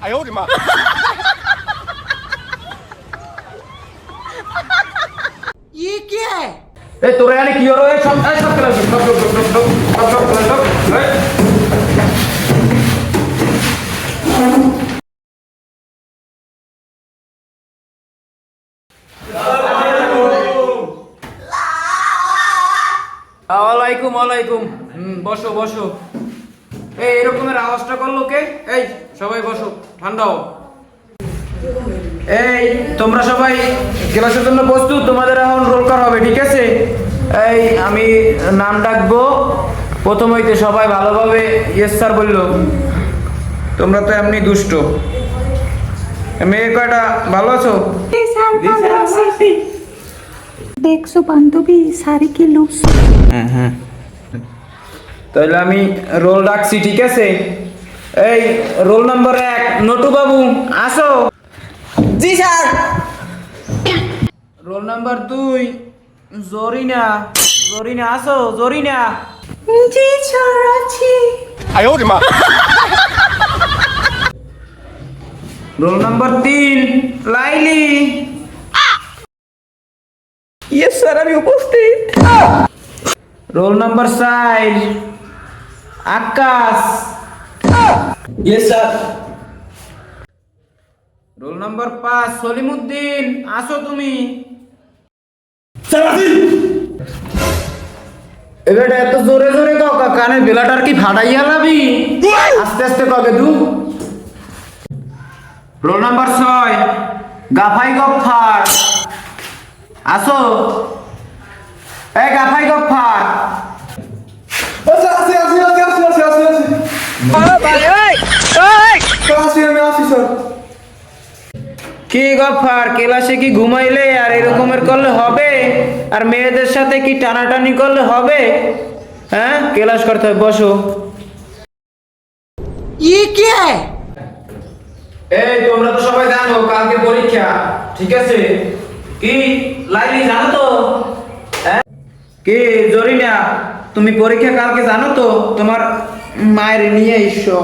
哎呦我的妈！ये क्या है ए तोरा की और ए सब ए सब कलर বসো বসো। এই, এরকমের আওয়াজটা করল কে? এই, সবাই বসো, ঠান্ডা এই, তোমরা সবাই ক্লাসের জন্য প্রস্তুত? তোমাদের এখন রোল করা হবে, ঠিক আছে? এই, আমি নাম ডাকবো। প্রথম হইতে সবাই ভালোভাবে ইয়েস স্যার বলল। তোমরা তো এমনি দুষ্ট। মেয়ে কয়টা, ভালো আছো? দেখছ বান্ধবী শাড়ি কি লুজ হ্যাঁ হ্যাঁ। তাহলে আমি রোল ডাকছি ঠিক আছে? এই রোল নাম্বার এক নটু বাবু আসো। জি স্যার। রোল নাম্বার দুই জরিনা। জরিনা আসো জরিনা। জি স্যার আছি। রোল নাম্বার তিন লাইলি। ইয়েস স্যার আমি উপস্থিত। রোল নাম্বার চার Akash. Yes sir roll number পাঁচ সলিমুদ্দিন আসো তুমি। এবার এত জোরে জোরে কাও কানে বেলাটার কি ফাটাইয়া লাবি? আস্তে আস্তে কবে দু। রোল নাম্বার ছয় গাফাই গফার। আসো। এই গাফাই গফার আচ্ছা, আসি আসি আসি আসি আসি আসি আসি। আসি আসি আমি আসি স্যার। কি গফার ক্লাসে কি ঘুমাইলে আর এরকমের করলে হবে? আর মেয়েদের সাথে কি টানাটানি করলে হবে? হ্যাঁ ক্লাস করতে হবে বসো। ই কে? এই তোমরা তো সবাই জানো কালকে পরীক্ষা ঠিক আছে? কি? লাইলি, জানো তো? হ্যাঁ? কি জরিনা, তুমি পরীক্ষা কালকে জানো তো? তোমার মায়ের নিয়ে এসো।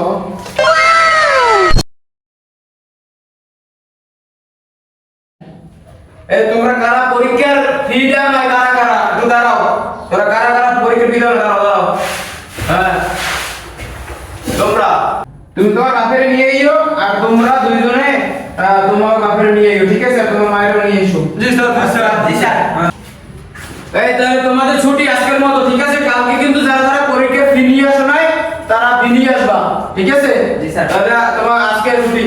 এই তোমরা কারা পরীক্ষার ফি দাও না কারা কারা? একটু দাঁড়াও। তোমরা কারা কারা পরীক্ষার ফি দাও দাঁড়াও দাঁড়াও। হ্যাঁ। তোমরা, তুমি তোমার বাপের নিয়ে এসো আর তোমরা দুইজনে তোমার বাপের নিয়ে এসো ঠিক আছে? তোমার মায়েরও নিয়ে এসো জি স্যার জি স্যার। এই তাহলে তোমাদের ছুটি আজকের মতো ঠিক আছে? কালকে কিন্তু যারা যারা পরীক্ষা ফি নিয়ে আসো নাই তারা ফি নিয়ে আসবা ঠিক আছে? জি স্যার। তাহলে তোমার আজকের ছুটি।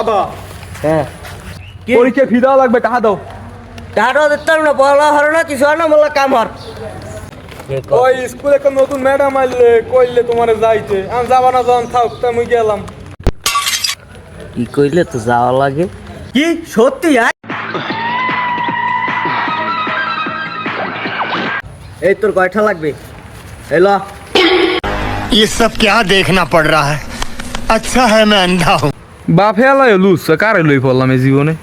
আবা। হ্যাঁ। পরীক্ষা ফি দেওয়া লাগবে টাকা দাও। টাটা দিতাম না পড়া হলো না কিছু আর না বললা কাম হর। ওই স্কুলে একটা নতুন ম্যাডাম আইলে কইলে তোমার যাইতে আমি যাবা না যখন থাক তা মুই গেলাম কি কইলে তো যাওয়া লাগে কি সত্যি আয় এই তোর কয়টা লাগবে এলো ये सब क्या देखना पड़ रहा है अच्छा है मैं अंधा हूँ বাপ হেলাই লুজ কারে লই পড়লাম এই জীবনে